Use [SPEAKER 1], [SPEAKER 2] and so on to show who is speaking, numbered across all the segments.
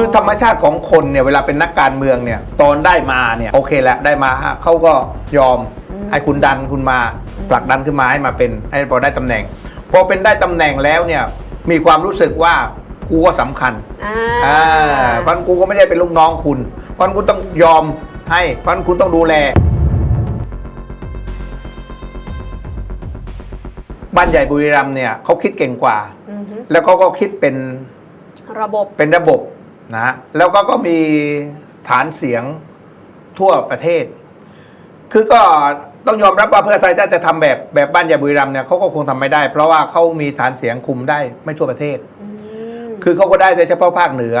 [SPEAKER 1] คือธรรมชาติของคนเนี่ยเวลาเป็นนักการเมืองเนี่ยตอนได้มาเนี่ยโอเคแหละได้มาเขาก็ยอมให้คุณดันคุณมาผลักดันขึ้นมาให้มาเป็นให้พอได้ตำแหน่ง พอเป็นได้ตำแหน่งแล้วเนี่ยมีความรู้สึกว่ากูก็สำคัญ
[SPEAKER 2] อ่า
[SPEAKER 1] อ่าเพราะฉะนั้นกูก็ไม่ได้เป็นลูกน้องคุณเพราะฉะนั้นคุณต้องยอมให้เพราะฉะนั้นคุณต้องดูแลบ้านใหญ่บุรีรัมย์เนี่ยเขาคิดเก่งกว่า
[SPEAKER 2] อือฮึ
[SPEAKER 1] แล้วเขาก็คิดเป็น
[SPEAKER 2] ระบบ
[SPEAKER 1] เป็นระบบ นะฮะแล้วก็ก็มีฐานเสียงทั่วประเทศ คือก็ต้องยอมรับว่าเพื่อไทยถ้าจะทำแบบแบบบ้านใหญ่บุรีรัมย์เนี่ยเขาก็คงทำไม่ได้ เพราะว่าเขามีฐานเสียงคุมได้ไม่ทั่วประเทศ
[SPEAKER 2] อืม
[SPEAKER 1] คือเขาก็ได้แต่เฉพาะภาคเหนือ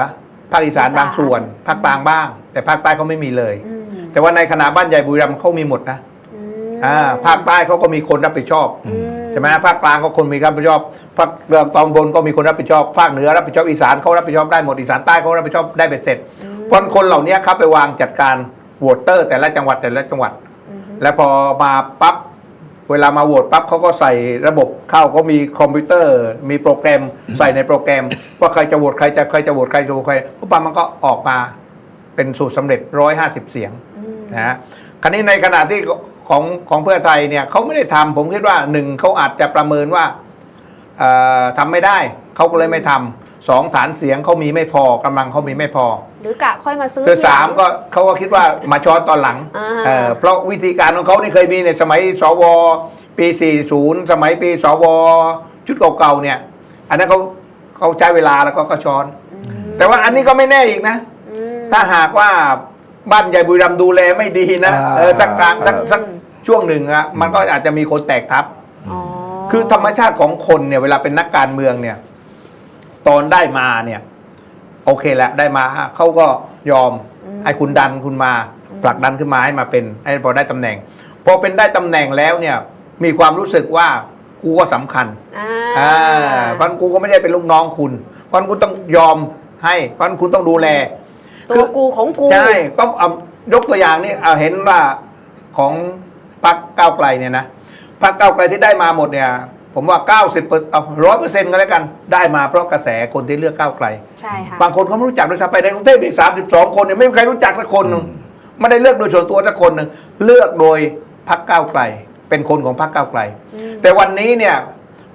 [SPEAKER 1] ภาคอีสาน
[SPEAKER 2] อีสาน
[SPEAKER 1] บางส่วน ภาคกลางบ้าง แต่ภาคใต้เขาไม่มีเลย
[SPEAKER 2] อืม
[SPEAKER 1] แต่ว่าในขณะบ้านใหญ่บุรีรัมย์เขามีหมดนะ
[SPEAKER 2] อืม
[SPEAKER 1] อ่าภาคใต้เขาก็มีคนรับผิดชอบ
[SPEAKER 2] อืม
[SPEAKER 1] ใช่ไหมภาคกลางก็คนมีรับผิดชอบภาคเรื่องตอนบนก็มีคนรับผิดชอบภาคเหนือรับผิดชอบอีสานเขารับผิดชอบได้หมดอีสานใต้เขารับผิดชอบได้เบ็ดเสร็จเพราะคนเหล่านี้เขาไปวางจัดการโหวตเตอร์ แต่ละจังหวัดแต่ละจังหวัด แล้วพอมาปั๊บเวลามาโหวตปั๊บเขาก็ใส่ระบบเข้าเขามีคอมพิวเตอร์ มีโปรแกรมใส่ในโปรแกรมว่าใครจะโหวตใครจะใครจะโหวตใครจะโหวตใครปุ๊บปั๊บมันก็ออกมาเป็นสูตรสำเร็จร้อยห้าสิบเสียงนะฮะคราวนี้ในขณะที่ ของของเพื่อไทยเนี่ยเขาไม่ได้ทำผมคิดว่าหนึ่งเขาอาจจะประเมินว่าเอ่อทำไม่ได้เขาก็เลยไม่ทำสองฐานเสียงเขามีไม่พอกำลังเขามีไม่พอ
[SPEAKER 2] หรือกะค่อยมาซื้อ
[SPEAKER 1] คือ
[SPEAKER 2] ทีหลัง
[SPEAKER 1] สามก็เขาก็คิดว่ามาช้อนตอนหลัง
[SPEAKER 2] อ่า
[SPEAKER 1] เอ่อเพราะวิธีการของเขานี่เคยมีในสมัยสวปี 40 สมัยปีสวชุดเก่าๆเนี่ย อันนั้นเขาเขาใช้เวลาแล้วก็ก็ช้อน แต่ว่าอันนี้ก็ไม่แน่อีกนะ
[SPEAKER 2] อืม
[SPEAKER 1] ถ้าหากว่าบ้านใหญ่บุรีรัมย์ดูแลไม่ดีนะ
[SPEAKER 3] อ่า
[SPEAKER 1] เออสักกลางสัก
[SPEAKER 3] เออ
[SPEAKER 1] สัก ช่วงหนึ่งอะมันก็อาจจะมีคนแตกทับ
[SPEAKER 2] อ๋อ
[SPEAKER 1] คือธรรมชาติของคนเนี่ย เวลาเป็นนักการเมืองเนี่ย ตอนได้มาเนี่ย โอเคแหละได้มาเขาก็ยอมให้คุณดันคุณมาผลักดันขึ้นมาให้มาเป็นให้พอได้ตำแหน่ง พอเป็นได้ตำแหน่งแล้วเนี่ย มีความรู้สึกว่ากูก็สำคัญ
[SPEAKER 2] อ่า
[SPEAKER 1] อ่าเพราะฉะนั้นกูก็ไม่ได้เป็นลูกน้องคุณเพราะฉะนั้นคุณต้องยอมให้เพราะฉะนั้นคุณต้องดูแล
[SPEAKER 2] ตัวกูของกู
[SPEAKER 1] ใช่ก็เอายกตัวอย่างนี่เอาเห็นว่าของ พรรคก้าวไกลเนี่ยนะพรรคก้าวไกลที่ได้มาหมดเนี่ยผมว่า 90เปอร์เอาร้อยเปอร์เซ็นต์ก็แล้วกัน ได้มาเพราะกระแสคนที่เลือกก้าวไกล
[SPEAKER 2] ใช่ค่ะ
[SPEAKER 1] บางคนเขาไม่รู้จักด้วยซ้ำไปในกรุงเทพนี่สามสิบสองคนเนี่ยไม่มีใครรู้จักสักคนหนึ่งไม่ได้เลือกโดยส่วนตัวสักคนหนึ่งเลือกโดยพรรคก้าวไกล เป็นคนของพรรคก้าวไกล แต่วันนี้เนี่ย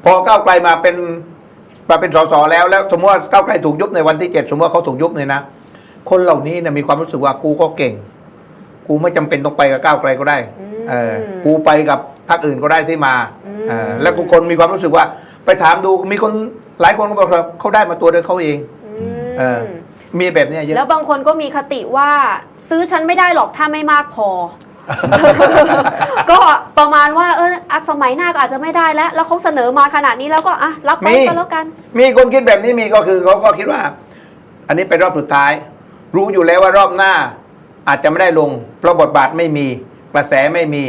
[SPEAKER 1] พอก้าวไกลมาเป็นมาเป็นสสแล้วแล้วสมมติว่าก้าวไกลถูกยุบในวันที่เจ็ดสมมติว่าเขาถูกยุบเนี่ยนะ คนเหล่านี้เนี่ยมีความรู้สึกว่ากูก็เก่ง กูไม่จำเป็นต้องไปกับก้าวไกลก็ได้ เออกูไปกับพรรคอื่นก็ได้ที่มาเออแล้วคนมีความรู้สึกว่า ไปถามดูมีคนหลายคนก็บอกว่าเขาได้มาตัวโดยเขาเองเออมีแบบเนี้ยเยอะ
[SPEAKER 2] แล้วบางคนก็มีคติว่าซื้อฉันไม่ได้หรอกถ้าไม่มากพอ ก็ประมาณว่าเอออะสมัยหน้าก็อาจจะไม่ได้แล้ว แล้วเขาเสนอมาขนาดนี้แล้วก็อะรับไป
[SPEAKER 1] มี
[SPEAKER 2] ก็แล้วกัน
[SPEAKER 1] มีคนคิดแบบนี้มีก็คือเขาก็คิดว่า อันนี้เป็นรอบสุดท้าย รู้อยู่แล้วว่ารอบหน้า อาจจะไม่ได้ลงเพราะบทบาทไม่มี กระแสไม่มี